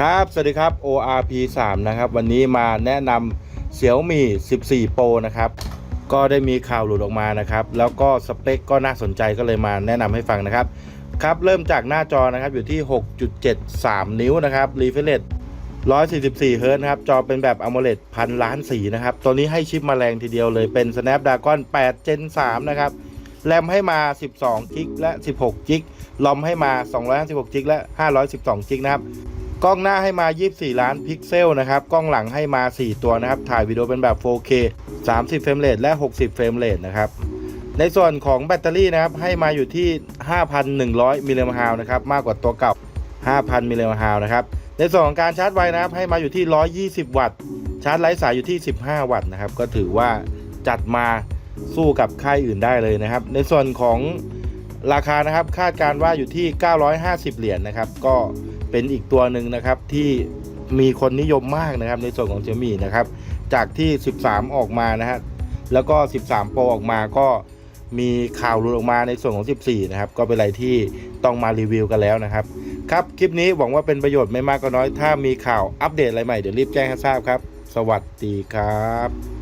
ครับ สวัสดีครับ ORP 3นะครับ วันนี้มาแนะนำ Xiaomi 14 Pro นะครับ ก็ได้มีข่าวหลุดออกมานะครับ แล้วก็สเปคก็น่าสนใจก็เลยมาแนะนำให้ฟังนะครับ ครับ เริ่มจากหน้าจอนะครับ อยู่ที่ 6.73 นิ้วนะครับ Refresh 144เฮิร์ตนะครับ จอเป็นแบบ AMOLED พันล้านสีนะครับ ตัวนี้ให้ชิปมาแรงทีเดียวเลยเป็น Snapdragon 8 Gen 3 นะครับ แรมให้มา 12 กิกและ 16 กิกลอมให้มา 256 กิกและ 512 กิกนะครับ กล้องหน้าให้มา 24 ล้านพิกเซลนะครับ กล้องหลังให้มา 4 ตัวนะครับ ถ่ายวิดีโอเป็นแบบ 4K 30 เฟรมเรทและ 60 เฟรมเรทนะครับ ในส่วนของแบตเตอรี่นะครับ ให้มาอยู่ที่ 5,100 มิลลิแอมป์ฮาวนะครับ มากกว่าตัวเก่า 5,000 มิลลิแอมป์ฮาวนะครับ ในส่วนของการชาร์จไวนะครับ ให้มาอยู่ที่ 120 วัตต์ ชาร์จไร้สายอยู่ที่ 15 วัตต์นะครับ ก็ถือว่าจัดมาสู้กับค่ายอื่นได้เลยนะครับ ในส่วนของราคานะครับ คาดการว่าอยู่ที่ 950 เหรียญนะครับ ก็ เป็นอีกตัวหนึ่งนะครับที่มีคนนิยมมากนะครับในส่วนของ Xiaomi นะครับจากที่ 13 ออกมานะฮะแล้วก็ 13 Pro ออกมาก็มีข่าวหลุดออกมาในส่วนของ 14 นะครับ ก็เป็นอะไรที่ต้องมารีวิวกันแล้วนะครับ ครับคลิปนี้หวังว่าเป็นประโยชน์ไม่มากก็น้อย ถ้ามีข่าวอัปเดตอะไรใหม่เดี๋ยวรีบแจ้งให้ทราบครับ สวัสดีครับ